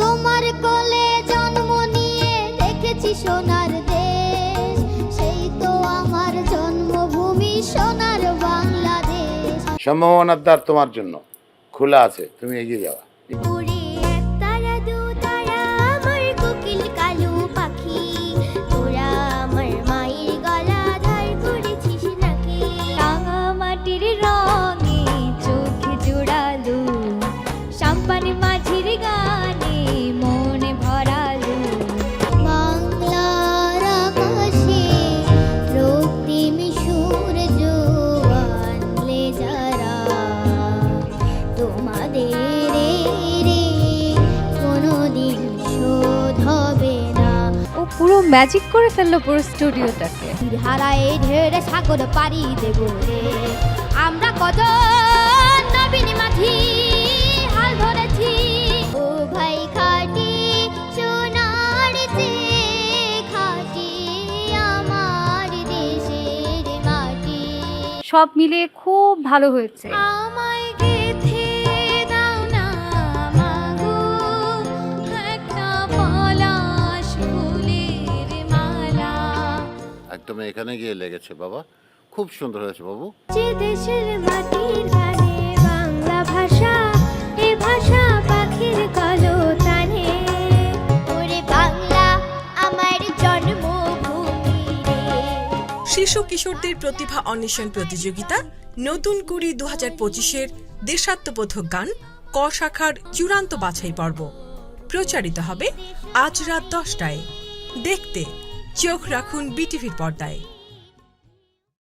তোমার কোলে জন্ম নিয়ে দেখেছি সোনার দেশ। সেই তো আমার জন্মভূমি, সোনার বাংলাদেশ। সম্ভাবনার দ্বার তোমার জন্য। খোলা আছে, তুমি এগিয়ে যাওয়া তোমাদের রে কোনোদিন শোধ হবে না ও পুরো ম্যাজিক করে ফেলল পুরো স্টুডিওটাকে হারায় ঢের সাগর পাড়ি দেব রে। আমরা কত নবীন মাঝি হাল ধরেছি। ও ভাই খাটি সোনার খাটি আমার দেশের মাটি। সব মিলিয়ে খুব ভালো হয়েছে। আমায় একদম এখানে গিয়ে লেগেছে বাবা। খুব সুন্দর হয়েছে বাবু। যে দেশের মাটির গানে বাংলা ভাষা এ ভাষা পাখির কলো টানে। ওরে বাংলা আমার জন্মভূমি রে। শিশু কিশোরদের প্রতিভা অন্বেষণ প্রতিযোগিতা নতুন কুড়ি দু হাজার পঁচিশের দেশাত্মবোধক গান ক শাখার চূড়ান্ত বাছাই পর্ব। প্রচারিত হবে আজ রাত দশটায়। দেখতে চোখ রাখুন বিটিভির পর্দায়।